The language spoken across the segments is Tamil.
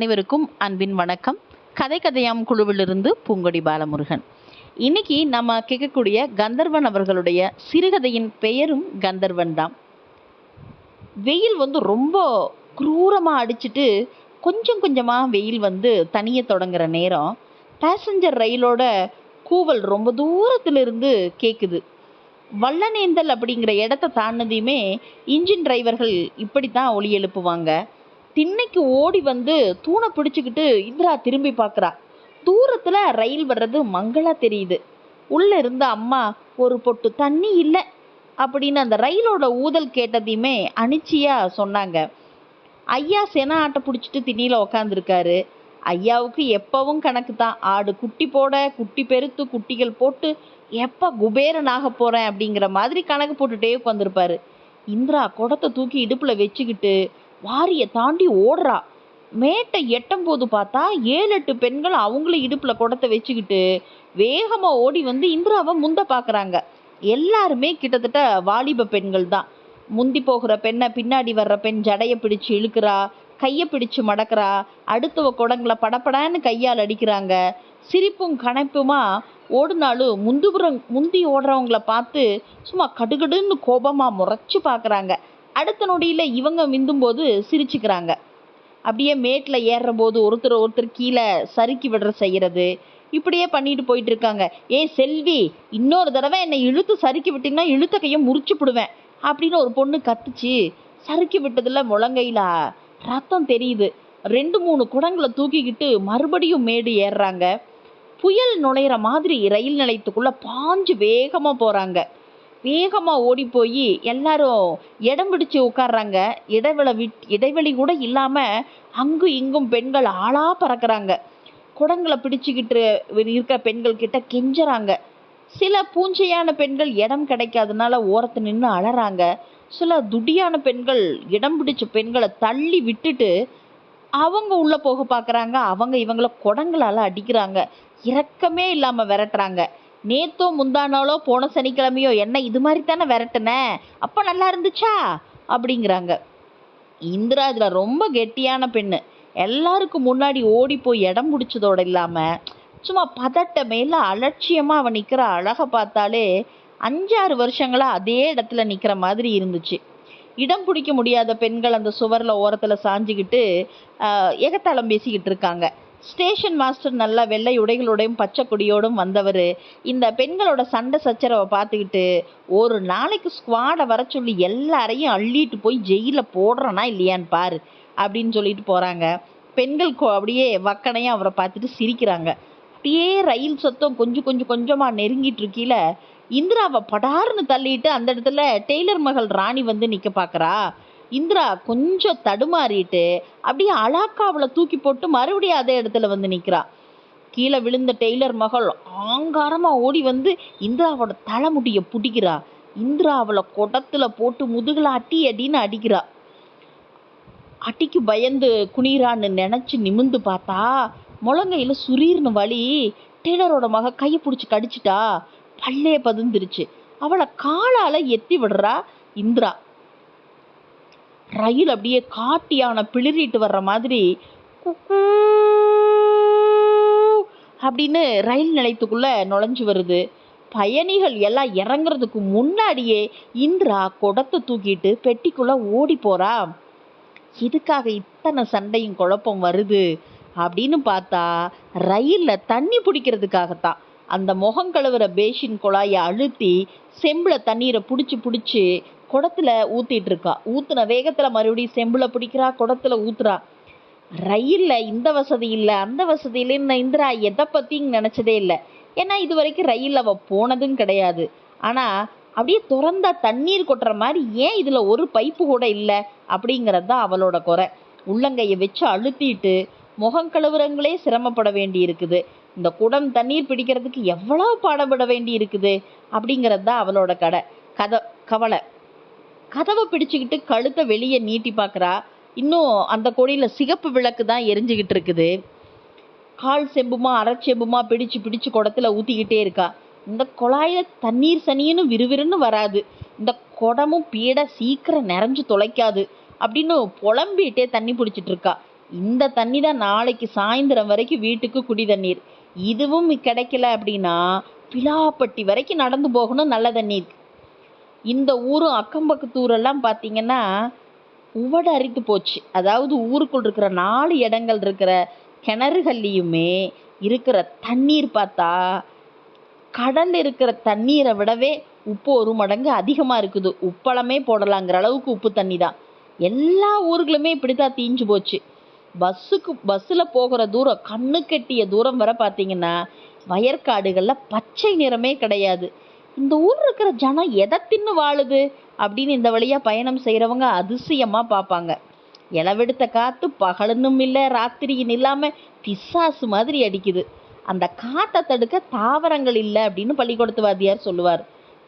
அனைவருக்கும் அன்பின் வணக்கம். கதை கதையாம் குழுவிலிருந்து பூங்கொடி பாலமுருகன். இன்னைக்கு நம்ம கேட்கக்கூடிய கந்தர்வன் அவர்களுடைய சிறுகதையின் பெயரும் கந்தர்வன் தான். வெயில் வந்து ரொம்ப குரூரமாக அடிச்சிட்டு கொஞ்சம் கொஞ்சமாக வெயில் வந்து தனிய தொடங்குற நேரம் பேசஞ்சர் ரயிலோட கூவல் ரொம்ப தூரத்திலிருந்து கேட்குது வல்லநேந்தல் அப்படிங்கிற இடத்த தாண்டினதையுமே இன்ஜின் டிரைவர்கள் இப்படி தான் ஒலி எழுப்புவாங்க. திண்ணைக்கு ஓடி வந்து தூணை பிடிச்சிக்கிட்டு இந்திரா திரும்பி பார்க்குறா. தூரத்தில் ரயில் வர்றது மங்களா தெரியுது. உள்ளே இருந்த அம்மா ஒரு பொட்டு தண்ணி இல்லை அப்படின்னு அந்த ரயிலோட ஊதல் கேட்டதையுமே அனிச்சியாக சொன்னாங்க. ஐயா சென ஆட்டை பிடிச்சிட்டு திண்ணியில் உக்காந்துருக்காரு. ஐயாவுக்கு எப்பவும் கணக்கு தான். ஆடு குட்டி போட குட்டி பெருத்து குட்டிகள் போட்டு எப்போ குபேரன் ஆக போகிறேன் அப்படிங்கிற மாதிரி கணக்கு போட்டுகிட்டே உட்காந்துருப்பாரு இந்திரா குடத்தை தூக்கி இடுப்பில் வச்சுக்கிட்டு வாரியை தாண்டி ஓடுறா. மேட்டை எட்டும் போது பார்த்தா ஏழு எட்டு பெண்கள் அவங்கள இடுப்பில் குடத்தை வச்சுக்கிட்டு வேகமாக ஓடி வந்து இந்திராவை முந்த பார்க்குறாங்க எல்லாருமே கிட்டத்தட்ட வாலிப பெண்கள் தான். முந்தி போகிற பெண்ணை பின்னாடி வர்ற பெண் ஜடையை பிடிச்சு இழுக்கிறா கையை பிடிச்சு மடக்கிறா அடுத்தவ குடங்களை படப்படான்னு கையால் அடிக்கிறாங்க. சிரிப்பும் கணைப்புமா ஓடுனாலும் முந்துபுறம் முந்தி ஓடுறவங்கள பார்த்து சும்மா கடுகடுன்னு கோபமாக முறைச்சி பார்க்குறாங்க அடுத்த நொடியில் இவங்க மிந்தும்போது சிரிச்சுக்கிறாங்க. அப்படியே மேட்டில் ஏறுற போது ஒருத்தர் ஒருத்தர் கீழே சறுக்கி விடுற செய்கிறது இப்படியே பண்ணிட்டு போயிட்டு இருக்காங்க. ஏ செல்வி இன்னொரு தடவை என்னை இழுத்து சறுக்கி விட்டீங்கன்னா இழுத்த கையை முறிச்சு விடுவேன் அப்படின்னு ஒரு பொண்ணு கத்துச்சு. சறுக்கி விட்டதில் முழங்கையில் ரத்தம் தெரியுது. ரெண்டு மூணு குடங்களை தூக்கிக்கிட்டு மறுபடியும் மேடு ஏறுறாங்க. புயல் நுழையிற மாதிரி ரயில் நிலையத்துக்குள்ளே பாஞ்சு வேகமாக போகிறாங்க வேகமாக ஓடி போய் எல்லாரும் இடம் பிடிச்சு உட்கார்றாங்க. இடைவெளி விட் இடைவெளி கூட இல்லாமல் அங்கும் இங்கும் பெண்கள் ஆளாக பறக்கிறாங்க. குடங்களை பிடிச்சிக்கிட்டு இருக்க பெண்கள் கிட்ட கெஞ்சுறாங்க. சில பூஞ்சையான பெண்கள் இடம் கிடைக்காதனால ஓரத்து நின்று அலறாங்க. சில துடியான பெண்கள் இடம் பிடிச்ச பெண்களை தள்ளி விட்டுட்டு அவங்க உள்ளே போக பார்க்குறாங்க அவங்க இவங்கள குடங்களால் அடிக்கிறாங்க. இரக்கமே இல்லாமல் விரட்டுறாங்க. நேத்தோ முந்தானாலோ போன சனிக்கிழமையோ என்ன இது மாதிரி தானே விரட்டுன? அப்போ நல்லா இருந்துச்சா? அப்படிங்கிறாங்க. இந்திரா இதில் ரொம்ப கெட்டியான பெண்ணு. எல்லாருக்கும் முன்னாடி ஓடி போய் இடம் பிடிச்சதோடு இல்லாமல் சும்மா பதட்ட மேல அலட்சியமாக அவன் நிற்கிற அழகை பார்த்தாலே அஞ்சாறு வருஷங்களாக அதே இடத்துல நிற்கிற மாதிரி இருந்துச்சு. இடம் பிடிக்க முடியாத பெண்கள் அந்த சுவரில் ஓரத்தில் சாஞ்சிக்கிட்டு ஆஹ், எகத்தாளம் பேசிக்கிட்டு இருக்காங்க. ஸ்டேஷன் மாஸ்டர் நல்லா வெள்ளை உடைகளோடையும் பச்சை கொடியோடும் வந்தவர். இந்த பெண்களோட சண்டை சச்சரவை பார்த்துக்கிட்டு ஒரு நாளைக்கு ஸ்குவாடை வர சொல்லி எல்லாரையும் அள்ளிட்டு போய் ஜெயிலில் போடுறனா இல்லையான்னு பாரு அப்படின்னு சொல்லிட்டு போகிறாங்க பெண்கள் அப்படியே வக்கனையாக அவரை பார்த்துட்டு சிரிக்கிறாங்க. அப்படியே ரயில் சத்தம் கொஞ்சம் கொஞ்சம் கொஞ்சமாக நெருங்கிட்டு இருக்கையில இந்திராவை படார்னு தள்ளிட்டு அந்த இடத்துல டெய்லர் மகள் ராணி வந்து நிற்க பார்க்குறா இந்திரா கொஞ்சம் தடுமாறிட்டு அப்படியே அழாக்கா அவளை தூக்கி போட்டு மறுபடியும் அதே இடத்துல வந்து நிற்கிறா கீழே விழுந்த டெய்லர் மகள் ஆங்காரமாக ஓடி வந்து இந்திராவோட தலைமுடியை பிடிக்கிறா. இந்திரா அவளை குடத்தில் போட்டு முதுகில் அடி அடின்னு அடிக்கிறா. அடிக்கு பயந்து குனிறான்னு நினச்சி நிமிந்து பார்த்தா முழங்கையில் சுரீர்னு வலி டெய்லரோட மக கையை பிடிச்சி கடிச்சிட்டா. பல்லே பதிந்துருச்சு. அவளை காலால் எத்தி விடுறா இந்திரா. ரயில் அப்படியே காட்டியான பிளிரிட்டு வர்ற மாதிரி அப்படின்னு ரயில் நிலையத்துக்குள்ள நுழைஞ்சு வருது. பயணிகள் எல்லாம் இறங்குறதுக்கு முன்னாடியே இந்திரா குடத்தை தூக்கிட்டு பெட்டிக்குள்ள ஓடி போறா. இதுக்காக இத்தனை சண்டையும் குழப்பம் வருது அப்படின்னு பார்த்தா ரயிலில் தண்ணி பிடிக்கிறதுக்காகத்தான். அந்த முகம் கழுவுற பேஷின் குழாயை அழுத்தி செம்பில் தண்ணீரை பிடிச்சி பிடிச்சி குடத்துல ஊத்திட்டு இருக்கா ஊத்துன வேகத்துல மறுபடியும் செம்புல பிடிக்கிறா குடத்துல ஊத்துறா. ரயில்ல இந்த வசதி இல்லை அந்த வசதி இல்லைன்னு இந்திரா எதை பத்தியும் நினைச்சதே இல்லை. ஏன்னா இது வரைக்கும் ரயிலில் அவ போனதும் கிடையாது. ஆனா அப்படியே திறந்தா தண்ணீர் கொட்டுற மாதிரி ஏன் இதுல ஒரு பைப்பு கூட இல்லை அப்படிங்கிறது தான் அவளோட குறை. உள்ளங்கையை வச்சு அழுத்திட்டு முகம் கழுவுறங்களே சிரமப்பட வேண்டி இருக்குது இந்த குடம் தண்ணீர் பிடிக்கிறதுக்கு எவ்வளவு பாடுபட வேண்டி இருக்குது அப்படிங்கிறது தான் அவளோட கடை கதை கவலை. கதவை பிடிச்சிக்கிட்டு கழுத்தை வெளியே நீட்டி பார்க்குறா. இன்னும் அந்த கொடியில் சிகப்பு விளக்கு தான் எரிஞ்சுக்கிட்டு இருக்குது. கால் செம்புமா அரைச்செம்புமா பிடிச்சு பிடிச்சு குடத்தில் ஊற்றிக்கிட்டே இருக்கா. இந்த குழாயில் தண்ணீர் சனியன்னு விறுவிறுன்னு வராது. இந்த குடமும் பீட சீக்கிரம் நிறைஞ்சு தொலைக்காது அப்படின்னு புலம்பிகிட்டே தண்ணி பிடிச்சிட்டு இருக்கா. இந்த தண்ணி தான் நாளைக்கு சாயந்தரம் வரைக்கும் வீட்டுக்கு குடி தண்ணீர். இதுவும் கிடைக்கல அப்படின்னா பிலாப்பட்டி வரைக்கும் நடந்து போகணும் நல்ல தண்ணீர். இந்த ஊரும் அக்கம் பக்கத்து ஊரெல்லாம் பார்த்தீங்கன்னா உவடை அரித்து போச்சு. அதாவது ஊருக்குள் இருக்கிற நாலு இடங்கள் இருக்கிற கிணறுகள்லேயுமே இருக்கிற தண்ணீர் பார்த்தா கடல் இருக்கிற தண்ணீரை விடவே உப்பு ஒரு மடங்கு அதிகமாக இருக்குது. உப்பளமே போடலாங்கிற அளவுக்கு உப்பு தண்ணி தான். எல்லா ஊர்களுமே இப்படி தான் தீஞ்சு போச்சு. பஸ்ஸுக்கு பஸ்ஸில் போகிற தூரம் கண்ணு கெட்டிய தூரம் வர பார்த்தீங்கன்னா வயற்காடுகளில் பச்சை நிறமே கிடையாது. இந்த ஊர் இருக்கிற ஜனம் எதை தின்னு வாழுது அப்படின்னு இந்த வழியாக பயணம் செய்கிறவங்க அதிசயமாக பார்ப்பாங்க. இளவெடுத்த காற்று பகலனும் இல்லை ராத்திரியும் இல்லாமல் பிசாசு மாதிரி அடிக்குது. அந்த காற்றை தடுக்க தாவரங்கள் இல்லை அப்படின்னு பள்ளிக்கூடத்து வாத்தியார் சொல்லுவார்.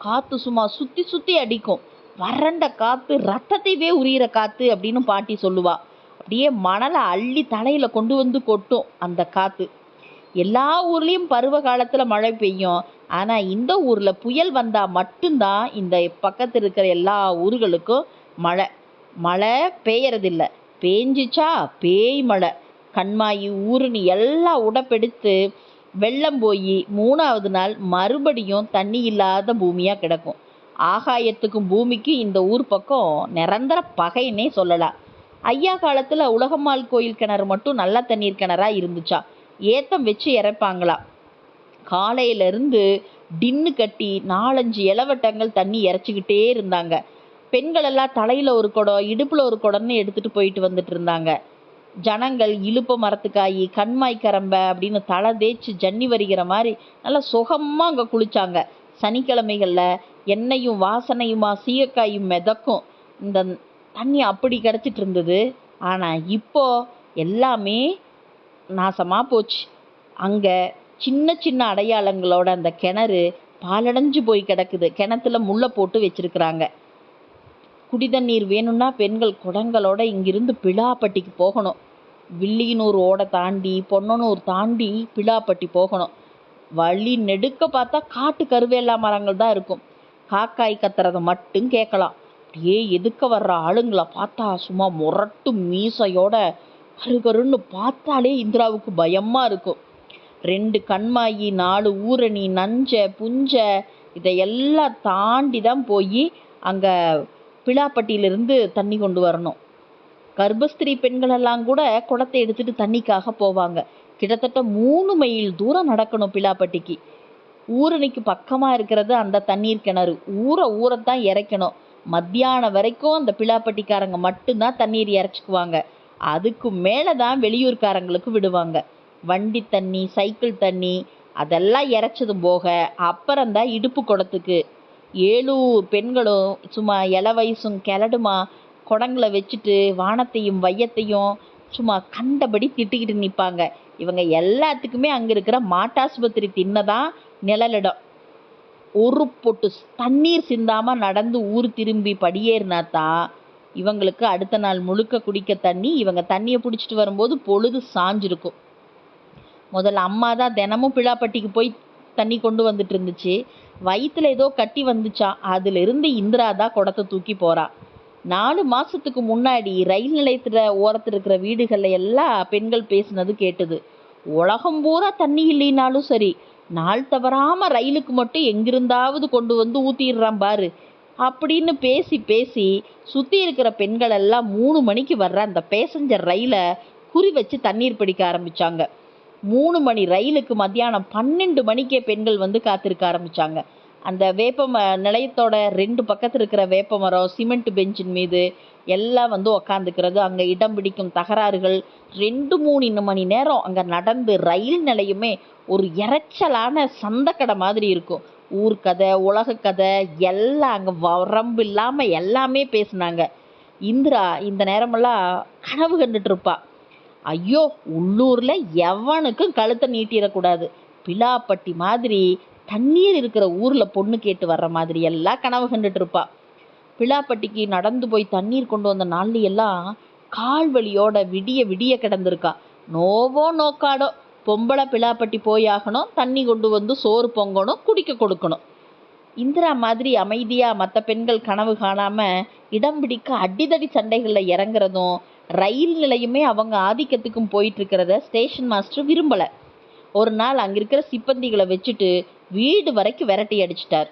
காற்று சும்மா சுற்றி சுற்றி அடிக்கும். வறண்ட காற்று ரத்தத்தைவே உரியிற காற்று அப்படின்னு பாட்டி சொல்லுவா. அப்படியே மணலை அள்ளி தலையில் கொண்டு வந்து கொட்டும் அந்த காற்று எல்லா ஊர்லேயும் பருவ காலத்தில் மழை பெய்யும். ஆனால் இந்த ஊரில் புயல் வந்தால் மட்டும்தான் இந்த பக்கத்தில் இருக்கிற எல்லா ஊர்களுக்கும் மழை. மழை பெய்யறதில்ல. பேஞ்சிச்சா பேய் மழை. கண்மாயி ஊருன்னு எல்லாம் உடப்பெடுத்து வெள்ளம் போய் மூணாவது நாள் மறுபடியும் தண்ணி இல்லாத பூமியாக கிடக்கும். ஆகாயத்துக்கும் பூமிக்கும் இந்த ஊர் பக்கம் நிரந்தர பகைன்னே சொல்லலாம். ஐயா காலத்தில் உலகம்மாள் கோயில் கிணறு மட்டும் நல்ல தண்ணீர் கிணறா இருந்துச்சா? ஏத்தம் வச்சு இறைப்பாங்களாம். காலையிலேருந்து டின்னு கட்டி நாலஞ்சு இலவட்டங்கள் தண்ணி இறைச்சிக்கிட்டே இருந்தாங்க. பெண்கள் எல்லாம் தலையில் ஒரு குடம் இடுப்பில் ஒரு குடம்னு எடுத்துகிட்டு போயிட்டு வந்துட்டு இருந்தாங்க. ஜனங்கள் இழுப்ப மரத்துக்காய் கண்மாய் கரம்ப அப்படின்னு தலை தேய்ச்சி ஜன்னி வரிகிற மாதிரி நல்லா சுகமாக அங்கே குளிச்சாங்க. சனிக்கிழமைகளில் எண்ணெயும் வாசனையுமா சீயக்காயும் மிதக்கும். இந்த தண்ணி அப்படி கிடச்சிட்டு இருந்தது. ஆனால் இப்போ எல்லாமே நாசமாக போச்சு. அங்கே சின்ன சின்ன அடையாளங்களோட அந்த கிணறு பாலடைஞ்சு போய் கிடக்குது. கிணத்துல முள்ளை போட்டு வச்சிருக்கிறாங்க. குடி தண்ணீர் வேணும்னா பெண்கள் குடங்களோட இங்கிருந்து பிலாப்பட்டிக்கு போகணும். வில்லியனூர் ஓடை தாண்டி பொன்னனூர் தாண்டி பிலாப்பட்டி போகணும். வழி நெடுக்க பார்த்தா காட்டு கருவேலா மரங்கள் தான் இருக்கும். காக்காய் கத்துறத மட்டும் கேட்கலாம். அப்படியே எதுக்க வர்ற ஆளுங்களை பார்த்தா சும்மா முரட்டு மீசையோட கருகருன்னு பார்த்தாலே இந்திராவுக்கு பயமாக இருக்கும். ரெண்டு கண்மாயி நாலு ஊரணி நஞ்ச புஞ்ச இதையெல்லாம் தாண்டி தான் போய் அங்கே பிலாப்பட்டியிலிருந்து தண்ணி கொண்டு வரணும். கர்ப்பஸ்திரீ பெண்களெல்லாம் கூட குடத்தை எடுத்துட்டு தண்ணிக்காக போவாங்க. கிட்டத்தட்ட மூணு மைல் தூரம் நடக்கணும் பிலாப்பட்டிக்கு ஊரணிக்கு பக்கமாக இருக்கிறது அந்த தண்ணீர் கிணறு. ஊரை ஊரைத்தான் இறைக்கணும். மத்தியானம் வரைக்கும் அந்த பிலாப்பட்டிக்காரங்க மட்டும்தான் தண்ணீர் இறைச்சிக்குவாங்க. அதுக்கு மேலே தான் வெளியூர்காரங்களுக்கு விடுவாங்க. வண்டி தண்ணி சைக்கிள் தண்ணி அதெல்லாம் இறைச்சதும் போக அப்புறம்தான் இடுப்பு குடத்துக்கு. ஏழூர் பெண்களும் சும்மா இள வயசும் கிளடுமா குடங்களை வச்சுட்டு வானத்தையும் வையத்தையும் சும்மா கண்டபடி திட்டிக்கிட்டு நிற்பாங்க. இவங்க எல்லாத்துக்குமே அங்கே இருக்கிற மாட்டாஸ்பத்திரி தின்னதான் நிழலிடம். ஒரு பொட்டு தண்ணீர் சிந்தாமல் நடந்து ஊர் திரும்பி படியேறினா தான் இவங்களுக்கு அடுத்த நாள் முழுக்க குடிக்க தண்ணி இவங்க தண்ணியை பிடிச்சிட்டு வரும்போது பொழுது சாஞ்சிருக்கும். முதல்ல அம்மா தான் தினமும் பிழாப்பட்டிக்கு போய் தண்ணி கொண்டு வந்துட்டு இருந்துச்சு. வயிற்றுல ஏதோ கட்டி வந்துச்சா? அதுலேருந்து இந்திரா தான் குடத்தை தூக்கி போறா. நாலு மாசத்துக்கு முன்னாடி ரயில் நிலையத்துல ஓரத்தில் இருக்கிற வீடுகள்ல எல்லாம் பெண்கள் பேசினது கேட்டது. உலகம் பூரா தண்ணி இல்லைனாலும் சரி நாள் தவறாம ரயிலுக்கு மட்டும் எங்கிருந்தாவது கொண்டு வந்து ஊத்திடுறான் பாரு. அப்படின்னு பேசி பேசி சுத்தி இருக்கிற பெண்கள் எல்லாம் மூணு மணிக்கு வர்ற அந்த பேசஞ்சர் ரயிலை குறி வச்சு தண்ணீர் பிடிக்க ஆரம்பிச்சாங்க. மூணு மணி ரயிலுக்கு மத்தியானம் பன்னெண்டு மணிக்கே பெண்கள் வந்து காத்திருக்க ஆரம்பித்தாங்க அந்த வேப்ப ம நிலையத்தோட ரெண்டு பக்கத்தில் இருக்கிற வேப்ப மரம் சிமெண்ட் பெஞ்சின் மீது எல்லாம் வந்து உக்காந்துக்கிறது. அங்கே இடம் பிடிக்கும் தகராறுகள். ரெண்டு மூணு மணி நேரம் அங்கே நடந்து ரயில் நிலையமே ஒரு இறைச்சலான சந்தக்கடை மாதிரி இருக்கும். ஊர் கதை உலக கதை எல்லாம் அங்கே வரம்பு இல்லாமல் எல்லாமே பேசினாங்க. இந்திரா இந்த நேரமெல்லாம் கனவு கண்டுட்டு இருப்பாள் ஐயோ உள்ளூரில் எவனுக்கும் கழுத்தை நீட்டிடக்கூடாது. பிலாப்பட்டி மாதிரி தண்ணீர் இருக்கிற ஊரில் பொண்ணு கேட்டு வர்ற மாதிரி எல்லாம் கனவு கண்டுட்டு இருப்பா பிலாப்பட்டிக்கு நடந்து போய் தண்ணீர் கொண்டு வந்த நாள்ல எல்லாம் கால் வலியோட விடிய விடிய கிடந்திருக்கா. நோவோ நோக்காடோ பொம்பளை பிலாப்பட்டி போயாகணும் தண்ணி கொண்டு வந்து சோறு பொங்கணும் குடிக்க கொடுக்கணும். இந்திரா மாதிரி அமைதியாக மற்ற பெண்கள் கனவு காணாமல் இடம் பிடிக்க அடிதடி சண்டைகளில் இறங்குறதும் ரயில் நிலையமே அவங்க ஆதிக்கத்துக்கும் போயிட்டுருக்கிறத ஸ்டேஷன் மாஸ்டர் விரும்பலை. ஒரு நாள் அங்கே இருக்கிற சிப்பந்திகளை வச்சுட்டு வீடு வரைக்கும் விரட்டி அடிச்சிட்டார்.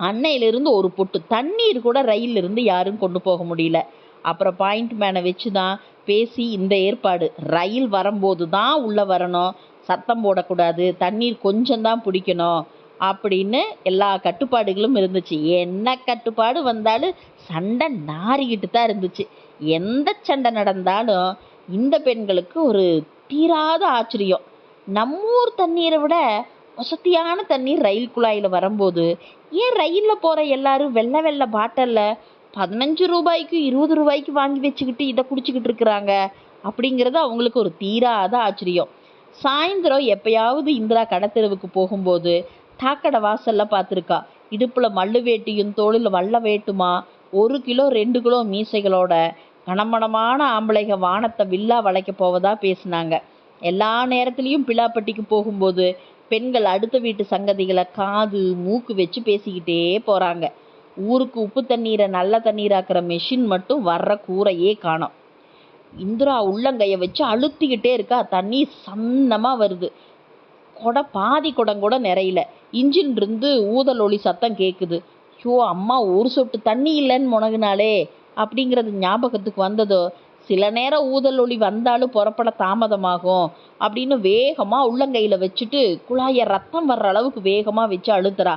அன்னையிலிருந்து ஒரு பொட்டு தண்ணீர் கூட ரயிலிருந்து இருந்து யாரும் கொண்டு போக முடியல. அப்புறம் பாயிண்ட் மேனை வச்சு தான் பேசி இந்த ஏற்பாடு. ரயில் வரும்போது தான் உள்ளே வரணும். சத்தம் போடக்கூடாது. தண்ணீர் கொஞ்சம் தான் பிடிக்கணும் அப்படின்னு எல்லா கட்டுப்பாடுகளும் இருந்துச்சு. என்ன கட்டுப்பாடு வந்தாலும் சண்டை நாறிக்கிட்டு தான் இருந்துச்சு. எந்த சண்டை நடந்தாலும் இந்த பெண்களுக்கு ஒரு தீராத ஆச்சரியம். நம்மூர் தண்ணீரை விட வசதியான தண்ணீர் ரயில் குழாயில் வரும்போது ஏன் ரயிலில் போகிற எல்லாரும் வெள்ளை வெள்ளை பாட்டலில் பதினஞ்சு ரூபாய்க்கு இருபது ரூபாய்க்கு வாங்கி வச்சுக்கிட்டு இதை குடிச்சிக்கிட்டு இருக்கிறாங்க? அப்படிங்கிறது அவங்களுக்கு ஒரு தீராத ஆச்சரியம். சாயந்தரம் எப்பயாவது இந்திரா கடத்தெருவுக்கு போகும்போது தாக்கடை வாசல்ல பார்த்துருக்கா. இடுப்பில் மல்லு வேட்டியும் தோளில் வல்ல வேட்டுமா ஒரு கிலோ ரெண்டு கிலோ மீசைகளோட கணமணமான ஆம்பளைங்க வானத்தை வில்லா வளைக்க போவதா பேசினாங்க. எல்லா நேரத்துலேயும் பிலாப்பட்டிக்கு போகும்போது பெண்கள் அடுத்த வீட்டு சங்கதிகளை காது மூக்கு வச்சு பேசிக்கிட்டே போகிறாங்க ஊருக்கு உப்பு தண்ணீரை நல்ல தண்ணீராக்கிற மெஷின் மட்டும் வர்ற கூரையே காணும். இந்திரா உள்ளங்கையை வச்சு அழுத்திக்கிட்டே இருக்கா. தண்ணி சன்னமாக வருது. குடம் பாதி குடம் கூட நிறையல. இன்ஜின் இருந்து ஊதல் ஒளி சத்தம் கேட்குது ஐயோ அம்மா ஒரு சொட்டு தண்ணி இல்லைன்னு முனகுனாலே அப்படிங்கிறது ஞாபகத்துக்கு வந்ததோ சில நேரம் ஊதல் ஒளி வந்தாலும் புறப்பட தாமதமாகும் அப்படின்னு வேகமாக உள்ளங்கையில் வச்சுட்டு குழாயை ரத்தம் வர்ற அளவுக்கு வேகமாக வச்சு அழுத்துறா.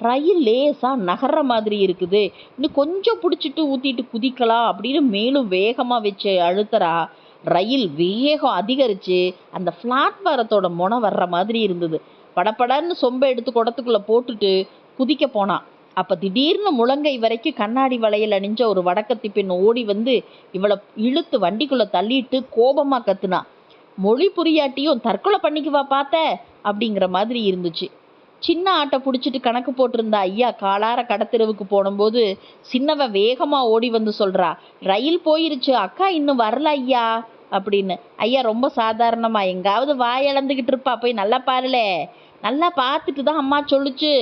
ரயில் லேசாக நகர்ற மாதிரி இருக்குது. இன்னும் கொஞ்சம் பிடிச்சிட்டு ஊற்றிட்டு குதிக்கலாம் அப்படின்னு மேலும் வேகமாக வச்சு அழுத்துறா. ரயில் வேகம் அதிகரித்து அந்த பிளாட்பாரத்தோட முனை வர்ற மாதிரி இருந்தது. படபடன்னு சொம்பை எடுத்து குடத்துக்குள்ளே போட்டுட்டு குதிக்க போனான் அப்ப திடீர்னு முழங்கை வரைக்கும் கண்ணாடி வளையல் அணிஞ்ச ஒரு வடக்கத்தி பெண் ஓடி வந்து இவளை இழுத்து வண்டிக்குள்ள தள்ளிட்டு கோபமா கத்துனா மொழி புரியாட்டியும் தற்கொலை பண்ணிக்குவா பார்த்த? அப்படிங்கிற மாதிரி இருந்துச்சு. சின்ன ஆட்டை பிடிச்சிட்டு கணக்கு போட்டிருந்த ஐயா காலார கடத்தெருவுக்கு போனும்போது சின்னவன் வேகமா ஓடி வந்து சொல்றா ரயில் போயிருச்சு அக்கா இன்னும் வரல ஐயா அப்படின்னு. ஐயா ரொம்ப சாதாரணமா எங்காவது வாய் இழந்துக்கிட்டு இருப்பா போய் நல்லா பாருலே நல்லா பார்த்துட்டு தான் அம்மா சொல்லுச்சு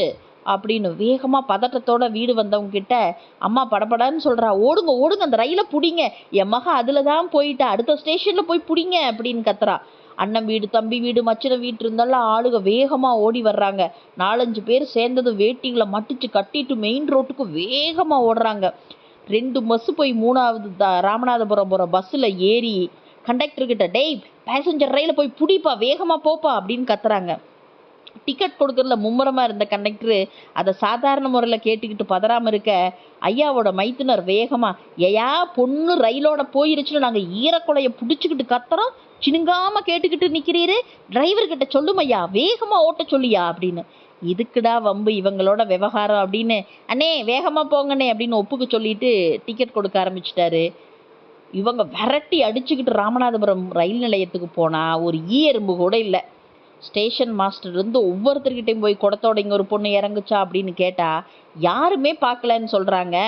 அப்படின்னு வேகமாக பதட்டத்தோட வீடு வந்தவங்க கிட்ட அம்மா படபடன்னு சொல்கிறா ஓடுங்க ஓடுங்க அந்த ரயிலை பிடிங்க. என் மக அதில் தான் போயிட்டா அடுத்த ஸ்டேஷனில் போய் பிடிங்க அப்படின்னு கத்துறா. அண்ணன் வீடு தம்பி வீடு மச்சின வீட்டு இருந்தாலும் ஆளுக வேகமாக ஓடி வர்றாங்க. நாலஞ்சு பேர் சேர்ந்தது வேட்டிகளை மட்டிச்சு கட்டிட்டு மெயின் ரோட்டுக்கு வேகமாக ஓடுறாங்க. ரெண்டு பஸ் போய் மூணாவது த- ராமநாதபுரம் போகிற பஸ்ஸில் ஏறி கண்டக்டர் கிட்ட டேய் பேசஞ்சர் ரயில போய் பிடிப்பா வேகமாக போப்பா அப்படின்னு கத்துறாங்க. டிக்கெட் கொடுக்கறதுல மும்முரமாக இருந்த கண்டக்டர் அதை சாதாரண முறையில் கேட்டுக்கிட்டு பதறாமல் இருக்க ஐயாவோட மைத்துனர் வேகமாக ஏயா பொண்ணு ரயிலோட போயிருச்சுன்னு நாங்கள் ஈரக்குலைய பிடிச்சிக்கிட்டு கத்துறோம். சினுங்காம கேட்டுக்கிட்டு நிற்கிறீரு டிரைவர்கிட்ட சொல்லுமையா வேகமாக ஓட்ட சொல்லியா? அப்படின்னு. இதுக்குடா வம்பு இவங்களோட விவகாரம்? அப்படின்னு. அண்ணே வேகமாக போங்கண்ணே அப்படின்னு ஒப்புக்கு சொல்லிட்டு டிக்கெட் கொடுக்க ஆரம்பிச்சிட்டாரு. இவங்க விரட்டி அடிச்சுக்கிட்டு ராமநாதபுரம் ரயில் நிலையத்துக்கு போனால் ஒரு ஈ எறும்பு கூட இல்லை. ஸ்டேஷன் மாஸ்டர் இருந்து ஒவ்வொருத்தர்கிட்டையும் போய் குடத்தோட இங்கே ஒரு பொண்ணு இறங்குச்சா அப்படின்னு கேட்டால் யாருமே பார்க்கலன்னு சொல்கிறாங்க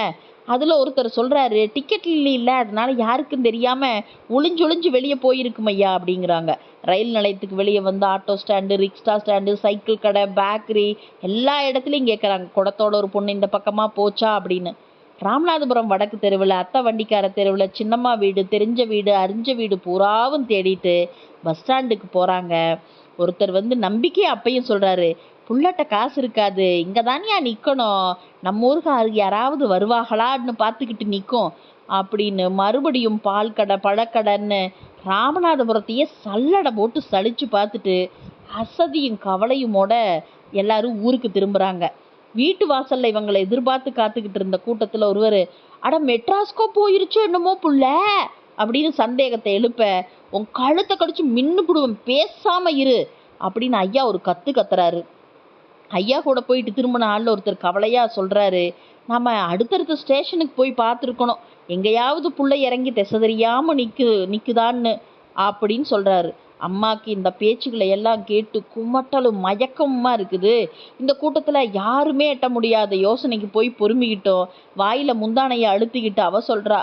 அதில் ஒருத்தர் சொல்கிறாரு டிக்கெட் இல்லை அதனால யாருக்கும் தெரியாமல் ஒளிஞ்சு ஒளிஞ்சு வெளியே போயிருக்கும் ஐயா அப்படிங்கிறாங்க. ரயில் நிலையத்துக்கு வெளியே வந்து auto stand rickshaw stand cycle கடை பேக்கரி எல்லா இடத்துலையும் கேட்குறாங்க குடத்தோட ஒரு பொண்ணு இந்த பக்கமாக போச்சா அப்படின்னு. ராமநாதபுரம் வடக்கு தெருவில் அத்தை வண்டிக்கார தெருவில் சின்னம்மா வீடு தெரிஞ்ச வீடு அறிஞ்ச வீடு பூராவும் தேடிட்டு பஸ் ஸ்டாண்டுக்கு போகிறாங்க ஒருத்தர் வந்து நம்பிக்கையை அப்பையும் சொல்கிறாரு புள்ளட்ட காசு இருக்காது இங்கே தானியா நிற்கணும் நம்ம ஊருக்கு யாராவது வருவாங்களான்னு பார்த்துக்கிட்டு நிற்கும் அப்படின்னு மறுபடியும் பால் கடை பழக்கடைன்னு ராமநாதபுரத்தையே சல்லடை போட்டு சலிச்சு பார்த்துட்டு அசதியும் கவலையுமோட எல்லாரும் ஊருக்கு திரும்புகிறாங்க வீட்டு வாசல்ல இவங்களை எதிர்பார்த்து காத்துக்கிட்டு இருந்த கூட்டத்தில் ஒருவர் அட மெட்ராஸ்கோ போயிருச்சோ என்னமோ புள்ள? அப்படின்னு சந்தேகத்தை எழுப்ப உன் கழுத்தை கடிச்சு மின்னு புடுவேன் பேசாம இரு அப்படின்னு ஐயா ஒரு கத்து கத்துறாரு. ஐயா கூட போயிட்டு திரும்பின ஆள்ல ஒருத்தர் கவலையா சொல்றாரு நம்ம அடுத்தடுத்த ஸ்டேஷனுக்கு போய் பார்த்துருக்கணும். எங்கேயாவது புள்ள இறங்கி திசை தெரியாம நிற்கு நிற்குதான்னு அப்படின்னு சொல்றாரு. அம்மாக்கு இந்த பேச்சுக்களை எல்லாம் கேட்டு குமட்டலும் மயக்கமுமா இருக்குது. இந்த கூட்டத்தில் யாருமே எட்ட முடியாத யோசனைக்கு போய் பொறுமிக்கிட்டோம் வாயில முந்தானையை அழுத்திக்கிட்டு அவ சொல்றா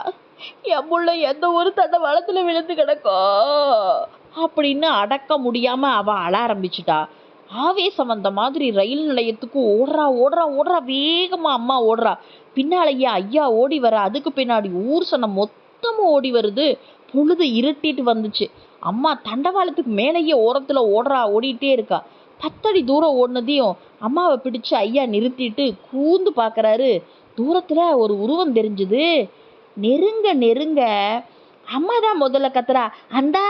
என் புள்ள எந்த ஒரு தண்டை வளத்துல விழுந்து கிடக்கும் அப்படின்னு அடக்க முடியாம அவ அழ ஆரம்பிச்சிட்டா. ஆவேசம் வந்த மாதிரி ரயில் நிலையத்துக்கு ஓடுறா ஓடுறா ஓடுறா. வேகமா அம்மா ஓடுறா. பின்னாலேயே ஐயா ஓடி வர அதுக்கு பின்னாடி ஊர் சொன்ன மொத்தமும் ஓடி வருது. பொழுது இருட்டிட்டு வந்துச்சு. அம்மா தண்டவாளத்துக்கு மேலேயே ஓரத்தில் ஓடுறா ஓடிட்டே இருக்கா. பத்தடி தூரம் ஓடினதையும் அம்மாவை பிடிச்சு ஐயா நிறுத்திட்டு கூந்து பார்க்கறாரு தூரத்தில் ஒரு உருவம் தெரிஞ்சுது. நெருங்க நெருங்க அம்மா தான் முதல்ல கத்துறா அந்தா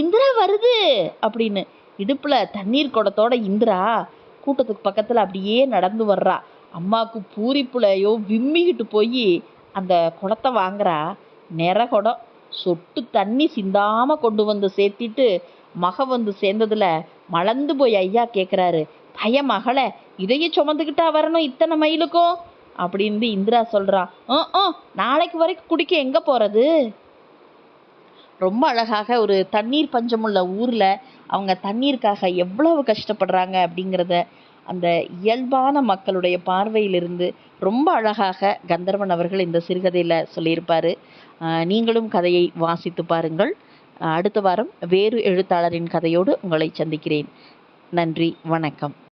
இந்திரா வருது அப்படின்னு. இடுப்புல தண்ணீர் குடத்தோட இந்திரா கூட்டத்துக்கு பக்கத்துல அப்படியே நடந்து வர்றா. அம்மாவுக்கு பூரிப்புலையோ விம்மிக்கிட்டு போய் அந்த குடத்தை வாங்குறா. நிற குடம் சொட்டு தண்ணி சிந்தாம கொண்டு வந்து சேர்த்திட்டு மக வந்து சேர்ந்ததுல மலர்ந்து போய் ஐயா கேட்குறாரு பய மகளை இதையே சுமந்துக்கிட்டா வரணும் இத்தனை மைலுக்கும்? அப்படின்னு இந்திரா சொல்றா "ம், நாளைக்கு வரைக்கும் குடிக்க எங்க போறது? ரொம்ப அழகாக ஒரு தண்ணீர் பஞ்சமுள்ள ஊர்ல அவங்க தண்ணீருக்காக எவ்வளவு கஷ்டப்படுறாங்க அப்படிங்கிறத அந்த இயல்பான மக்களுடைய பார்வையிலிருந்து ரொம்ப அழகாக கந்தர்வன் அவர்கள் இந்த சிறுகதையில சொல்லியிருப்பாரு. ஆஹ் நீங்களும் கதையை வாசித்து பாருங்கள். அடுத்த வாரம் வேறு எழுத்தாளரின் கதையோடு உங்களை சந்திக்கிறேன். நன்றி வணக்கம்.